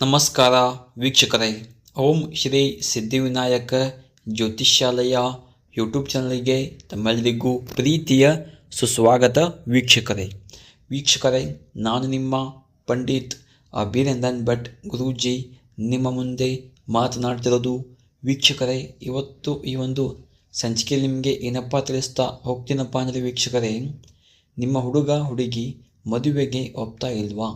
ನಮಸ್ಕಾರ ವೀಕ್ಷಕರೇ. ಓಂ ಶ್ರೀ ಸಿದ್ಧಿವಿನಾಯಕ ಜ್ಯೋತಿಷ್ಯಾಲಯ ಯೂಟ್ಯೂಬ್ ಚಾನಲ್ಗೆ ತಮ್ಮೆಲ್ಲರಿಗೂ ಪ್ರೀತಿಯ ಸುಸ್ವಾಗತ ವೀಕ್ಷಕರೇ. ವೀಕ್ಷಕರೇ, ನಾನು ನಿಮ್ಮ ಪಂಡಿತ್ ಅಭಿನಂದನ್ ಭಟ್ ಗುರೂಜಿ. ನಿಮ್ಮ ಮುಂದೆ ಮಾತನಾಡ್ತಿರೋದು ವೀಕ್ಷಕರೇ, ಇವತ್ತು ಈ ಒಂದು ಸಂಚಿಕೆ ನಿಮಗೆ ಏನಪ್ಪ ತಿಳಿಸ್ತಾ ಹೋಗ್ತೀನಪ್ಪ ಅಂದರೆ ವೀಕ್ಷಕರೇ, ನಿಮ್ಮ ಹುಡುಗ, ಹುಡುಗಿ ಮದುವೆಗೆ ಒಪ್ತಾ ಇಲ್ವಾ?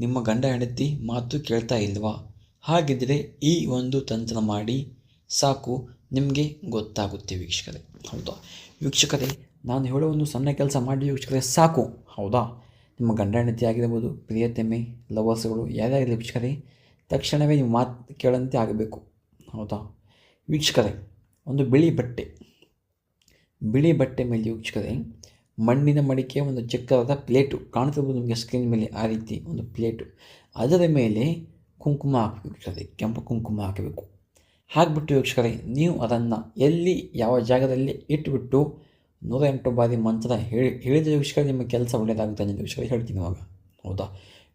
ನಿಮ್ಮ ಗಂಡ ಹೆಂಡತಿ ಮಾತು ಕೇಳ್ತಾ ಇಲ್ವಾ? ಹಾಗಿದ್ದರೆ ಈ ಒಂದು ತಂತ್ರ ಮಾಡಿ ಸಾಕು, ನಿಮಗೆ ಗೊತ್ತಾಗುತ್ತೆ ವೀಕ್ಷಕರೇ. ಹೌದಾ? ವೀಕ್ಷಕರೇ, ನಾನು ಹೇಳೋ ಒಂದು ಸಣ್ಣ ಕೆಲಸ ಮಾಡಿ ವೀಕ್ಷಕರೇ, ಸಾಕು. ಹೌದಾ? ನಿಮ್ಮ ಗಂಡ ಹೆಂಡತಿ ಆಗಿರ್ಬೋದು ಪ್ರಿಯತಮೆ ಲವರ್ಸ್ಗಳು ಯಾರ್ಯಾರಿರಲಿ ವೀಕ್ಷಕರೇ, ತಕ್ಷಣವೇ ನೀವು ಮಾತು ಕೇಳಂತೆ ಆಗಬೇಕು. ಹೌದಾ? ವೀಕ್ಷಕರೇ, ಒಂದು ಬಿಳಿ ಬಟ್ಟೆ. ಬಿಳಿ ಬಟ್ಟೆ ಮೇಲೆ ವೀಕ್ಷಕರೇ ಮಣ್ಣಿನ ಮಡಿಕೆ ಒಂದು ಚಿಕ್ಕದಾದ ಪ್ಲೇಟು. ಕಾಣ್ತಿರ್ಬೋದು ನಿಮಗೆ ಸ್ಕ್ರೀನ್ ಮೇಲೆ ಆ ರೀತಿ ಒಂದು ಪ್ಲೇಟು. ಅದರ ಮೇಲೆ ಕುಂಕುಮ ಹಾಕಬೇಕು ಕೆಂಪು ಕುಂಕುಮ ಹಾಕಬೇಕು. ಹಾಕಿಬಿಟ್ಟು ವೀಕ್ಷಕರೇ, ನೀವು ಅದನ್ನು ಎಲ್ಲಿ, ಯಾವ ಜಾಗದಲ್ಲಿ ಇಟ್ಟುಬಿಟ್ಟು ನೂರ ಎಂಟು ಬಾರಿ ಮಂತ್ರ ಹೇಳಿ ಹೇಳಿದ ವೀಕ್ಷಕರೇ ನಿಮ್ಮ ಕೆಲಸ ಒಳ್ಳೆಯದಾಗುತ್ತೆ ಅಂತ ವೀಕ್ಷಕರೇ ಹೇಳ್ತೀನಿ ಇವಾಗ. ಹೌದಾ?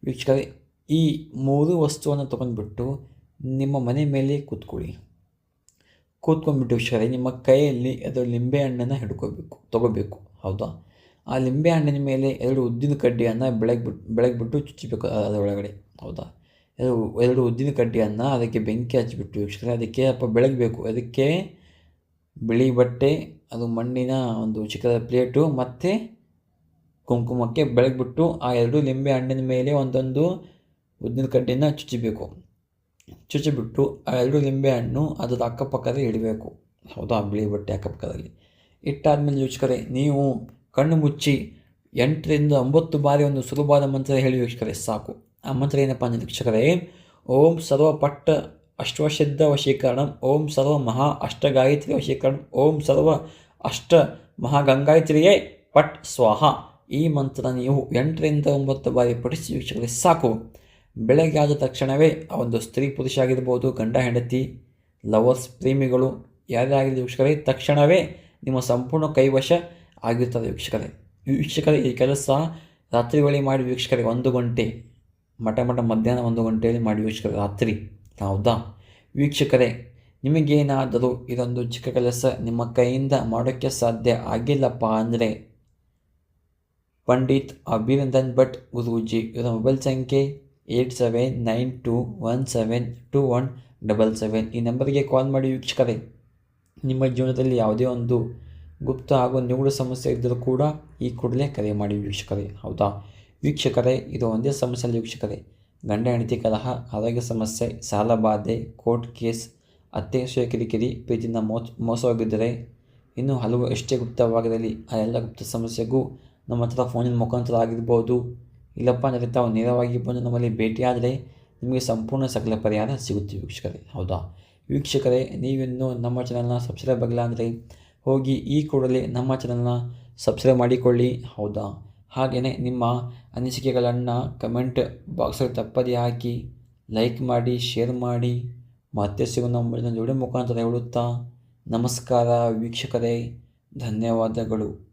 ವೀಕ್ಷಕರೇ, ಈ ಮೂರು ವಸ್ತುವನ್ನು ತೊಗೊಂಡ್ಬಿಟ್ಟು ನಿಮ್ಮ ಮನೆ ಮೇಲೆ ಕೂತ್ಕೊಳ್ಳಿ. ಕೂತ್ಕೊಂಡ್ಬಿಟ್ಟು ವೀಕ್ಷಕರೇ, ನಿಮ್ಮ ಕೈಯಲ್ಲಿ ಅದು ಲಿಂಬೆ ಹಣ್ಣನ್ನು ಹಿಡ್ಕೋಬೇಕು, ತೊಗೋಬೇಕು. ಹೌದಾ? ಆ ಲಿಂಬೆ ಹಣ್ಣಿನ ಮೇಲೆ ಎರಡು ಉದ್ದಿನ ಕಡ್ಡಿಯನ್ನು ಬೆಳಗ್ಬಿಟ್ಟು ಬೆಳಗ್ಬಿಟ್ಟು ಚುಚ್ಚಬೇಕು ಅದರೊಳಗಡೆ ಹೌದಾ? ಎರಡು ಎರಡು ಉದ್ದಿನ ಕಡ್ಡಿಯನ್ನು ಅದಕ್ಕೆ ಬೆಂಕಿ ಹಚ್ಚಿಬಿಟ್ಟು, ವೀಕ್ಷಕರೇ, ಅದಕ್ಕೆ ಅಪ್ಪ ಬೆಳಗಬೇಕು. ಅದಕ್ಕೆ ಬಿಳಿ ಬಟ್ಟೆ, ಅದು ಮಣ್ಣಿನ ಒಂದು ಚಿಕ್ಕದ ಪ್ಲೇಟು, ಮತ್ತು ಕುಂಕುಮಕ್ಕೆ ಬೆಳಗ್ಬಿಟ್ಟು ಆ ಎರಡು ಲಿಂಬೆ ಹಣ್ಣಿನ ಮೇಲೆ ಒಂದೊಂದು ಉದ್ದಿನ ಕಡ್ಡಿನ ಚುಚ್ಚಬೇಕು. ಚುಚ್ಚಿಬಿಟ್ಟು ಆ ಎರಡು ಲಿಂಬೆ ಹಣ್ಣು ಅದರ ಅಕ್ಕಪಕ್ಕದಲ್ಲಿ ಇಡಬೇಕು. ಹೌದಾ? ಬಿಳಿ ಬಟ್ಟೆ ಅಕ್ಕಪಕ್ಕದಲ್ಲಿ. ಇಟ್ಟಾದ್ಮೇಲೆ ಯೋಚಕರೆ ನೀವು ಕಣ್ಣು ಮುಚ್ಚಿ ಎಂಟರಿಂದ ಒಂಬತ್ತು ಬಾರಿ ಒಂದು ಸುಲಭವಾದ ಮಂತ್ರ ಹೇಳಿ ವೀಕ್ಷಕರೇ, ಸಾಕು. ಆ ಮಂತ್ರ ಏನಪ್ಪ ಅಂದರೆ ವೀಕ್ಷಕರೇ, ಓಂ ಸರ್ವ ಪಟ್ಟ ಅಶ್ವಸಿದ್ಧ ವಶೀಕರಣ, ಓಂ ಸರ್ವ ಮಹಾ ಅಷ್ಟಗಾಯತ್ರಿ ವಶೀಕರಣ, ಓಂ ಸರ್ವ ಅಷ್ಟ ಮಹಾಗಂಗಾಯತ್ರಿಯೇ ಪಟ್ ಸ್ವಾಹ. ಈ ಮಂತ್ರ ನೀವು ಎಂಟರಿಂದ ಒಂಬತ್ತು ಬಾರಿ ಪಠಿಸಿ ವೀಕ್ಷಕರೇ, ಸಾಕು. ಬೆಳಗ್ಗೆ ಆದ ತಕ್ಷಣವೇ ಆ ಒಂದು ಸ್ತ್ರೀ ಪುರುಷ ಆಗಿರ್ಬೋದು, ಗಂಡ, ಹೆಂಡತಿ, ಲವರ್ಸ್, ಪ್ರೇಮಿಗಳು ಯಾರೇ ಆಗಿರಲಿ ವೀಕ್ಷಕರೇ, ತಕ್ಷಣವೇ ನಿಮ್ಮ ಸಂಪೂರ್ಣ ಕೈವಶ ಆಗಿರ್ತದೆ ವೀಕ್ಷಕರೇ. ವೀಕ್ಷಕರೇ, ಈ ಕೆಲಸ ರಾತ್ರಿ ವೇಳೆ ಮಾಡಿ ವೀಕ್ಷಕರಿಗೆ ಒಂದು ಗಂಟೆ, ಮಠ ಮಠ ಮಧ್ಯಾಹ್ನ ಒಂದು ಗಂಟೆಯಲ್ಲಿ ಮಾಡಿ ವೀಕ್ಷಕರು ರಾತ್ರಿ. ಹೌದಾ? ವೀಕ್ಷಕರೇ, ನಿಮಗೇನಾದರೂ ಇದೊಂದು ಚಿಕ್ಕ ಕೆಲಸ ನಿಮ್ಮ ಕೈಯಿಂದ ಮಾಡೋಕ್ಕೆ ಸಾಧ್ಯ ಆಗಿಲ್ಲಪ್ಪ ಅಂದರೆ, ಪಂಡಿತ್ ಅಭಿನಂದನ್ ಭಟ್ ಗುರೂಜಿ ಇವರ ಮೊಬೈಲ್ ಸಂಖ್ಯೆ eight seven nine two one seven two one double seven. ಈ ನಂಬರ್ಗೆ ಕಾಲ್ ಮಾಡಿ ವೀಕ್ಷಕರೇ. ನಿಮ್ಮ ಜೀವನದಲ್ಲಿ ಯಾವುದೇ ಒಂದು ಗುಪ್ತ ಹಾಗೂ ನಿಗೂಢ ಸಮಸ್ಯೆ ಇದ್ದರೂ ಕೂಡ ಈ ಕೂಡಲೇ ಕರೆ ಮಾಡಿ ವೀಕ್ಷಕರೇ, ಹೌದಾ? ವೀಕ್ಷಕರೇ, ಇದು ಒಂದೇ ಸಮಸ್ಯೆ ವೀಕ್ಷಕರೇ. ಗಂಡ, ಹೆಂಡತಿ, ಕಲಹ, ಆರೋಗ್ಯ ಸಮಸ್ಯೆ, ಸಾಲ ಬಾಧೆ, ಕೋರ್ಟ್ ಕೇಸ್, ಅತ್ತೆ ಶೇಖರಿ ಕಿರಿ ಪ್ರೀತಿಯಿಂದ ಮೋಸ ಮೋಸವಾಗಿದ್ದರೆ ಇನ್ನೂ ಹಲವು ಎಷ್ಟೇ ಗುಪ್ತವಾಗಿರಲಿ, ಆ ಎಲ್ಲ ಗುಪ್ತ ಸಮಸ್ಯೆಗೂ ನಮ್ಮ ಹತ್ರ ಫೋನಿನ ಮುಖಾಂತರ ಆಗಿರ್ಬೋದು. ಇಲ್ಲಪ್ಪ ಅಂದರೆ ತಾವು ನೇರವಾಗಿ ಬಂದು ನಮ್ಮಲ್ಲಿ ಭೇಟಿಯಾದರೆ ನಿಮಗೆ ಸಂಪೂರ್ಣ ಸಕಲ ಪರಿಹಾರ ಸಿಗುತ್ತೆ ವೀಕ್ಷಕರೇ, ಹೌದಾ? ವೀಕ್ಷಕರೇ, ನೀವಿನ್ನೂ ನಮ್ಮ ಚಾನಲ್ನ ಸಬ್ಸ್ಕ್ರೈಬ್ ಆಗಿಲ್ಲ ಅಂದರೆ ಹೋಗಿ ಈ ಕೂಡಲೇ ನಮ್ಮ ಚಾನಲ್ನ ಸಬ್ಸ್ಕ್ರೈಬ್ ಮಾಡಿಕೊಳ್ಳಿ. ಹೌದಾ? ಹಾಗೆಯೇ ನಿಮ್ಮ ಅನಿಸಿಕೆಗಳನ್ನು ಕಮೆಂಟ್ ಬಾಕ್ಸಲ್ಲಿ ತಪ್ಪದೇ ಹಾಕಿ ಲೈಕ್ ಮಾಡಿ ಶೇರ್ ಮಾಡಿ. ಮತ್ತೆ ಸಿಗೋಣ ಮುಂದಿನ ಜೋಡಿ ಮುಖಾಂತರ ಹೇಳುತ್ತಾ, ನಮಸ್ಕಾರ ವೀಕ್ಷಕರೇ, ಧನ್ಯವಾದಗಳು.